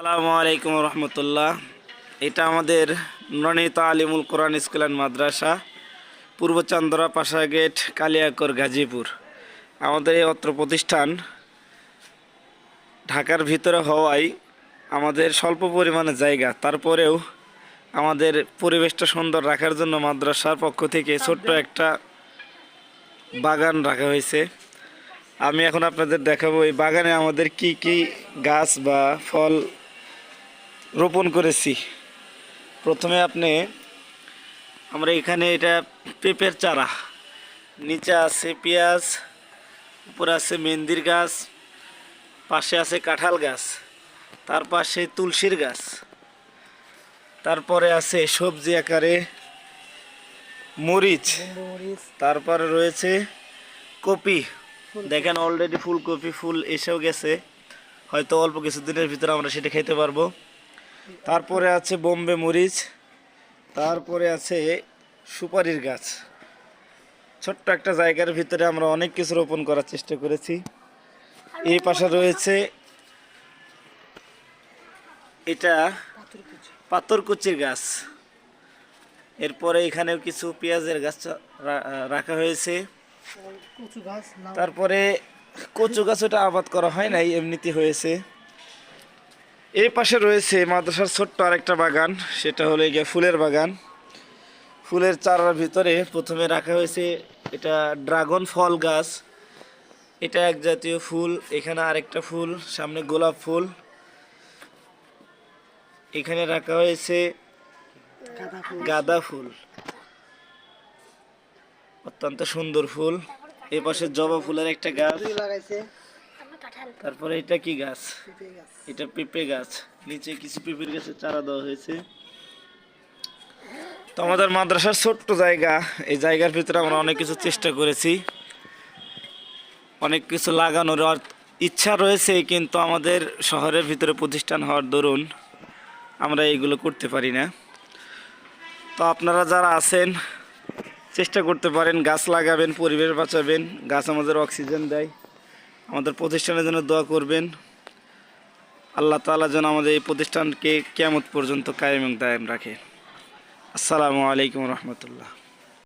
আসসালামু আলাইকুম রহমতুল্লাহ। এটা আমাদের নুরানি আলিমুল কোরআন স্কুল অ্যান্ড মাদ্রাসা, পূর্ব চান্দরা পাশা গেট, কালিয়াকর, গাজীপুর। আমাদের এই অত্র প্রতিষ্ঠান ঢাকার ভিতরে হওয়ায় আমাদের স্বল্প পরিমাণে জায়গা, তারপরেও আমাদের পরিবেশটা সুন্দর রাখার জন্য মাদ্রাসার পক্ষ থেকে ছোট্ট একটা বাগান রাখা হয়েছে। আমি এখন আপনাদের দেখাবো এই বাগানে আমাদের কি কি গাছ বা ফল রোপণ করেছি। প্রথমে আপনি, আমরা এখানে এটা পেঁপের চারা। নিচে আছে পেঁয়াজ, উপরে আছে মেহেন্দির গাছ, পাশে আছে কাঁঠাল গাছ, তার পাশে তুলসীর গাছ। তারপরে আছে সবজি আকারে মরিচ, তারপরে রয়েছে কপি। দেখেন অলরেডি ফুলকপি, ফুল এসেও গেছে। হয়তো অল্প কিছু দিনের ভিতরে আমরা সেটা খেতে পারব। তারপরে আছে বোম্বে মরিচ তারপরে আছে সুপারির গাছ। ছোট্ট একটা জায়গার ভিতরে আমরা অনেক কিছু রোপণ করার চেষ্টা করেছি। এই পাশে রয়েছে এটা পাথরকুচির গাছ। এরপরে এখানেও কিছু পেঁয়াজের গাছ রাখা হয়েছে। কচু গাছ তারপরে কচু গাছ ওটা আবাদ করা হয় নাই এমনিতে হয়েছে। এই পাশে রয়েছে মাদ্রাসার ছোট্ট আরেকটা বাগান, সেটা হলো গিয়ে ফুলের বাগান। ফুলের চারার ভিতরে প্রথমে রাখা হয়েছে এটা ড্রাগন ফল গাছ। এটা এক জাতীয় ফুল, এখানে আরেকটা ফুল, সামনে গোলাপ ফুল। এখানে রাখা হয়েছে গাঁদা ফুল। অত্যন্ত সুন্দর ফুল। এ পাশে জবা ফুলের একটা গাছ। লাগাইছে তারপরে এটা কি গাছ? এটা পেঁপে গাছ। নিচে কিছু পেঁপের গাছের চারা দেওয়া হয়েছে। তো আমাদের মাদ্রাসার ছোট্ট জায়গা। এই জায়গার ভিতরে আমরা অনেক কিছু চেষ্টা করেছি। অনেক কিছু লাগানোর ইচ্ছা রয়েছে কিন্তু আমাদের শহরের ভিতরে প্রতিষ্ঠান হওয়ার দরুন আমরা এইগুলো করতে পারি না। তো আপনারা যারা আছেন চেষ্টা করতে পারেন গাছ লাগাবেন পরিবেশ বাঁচাবেন গাছ আমাদের অক্সিজেন দেয়। আমাদের প্রতিষ্ঠানের জন্য দোয়া করবেন। আল্লাহ তালা যেন আমাদের এই প্রতিষ্ঠানকে কেমত পর্যন্ত কায়েম দায়েম রাখে। আসসালামু আলাইকুম রহমতুল্লাহ।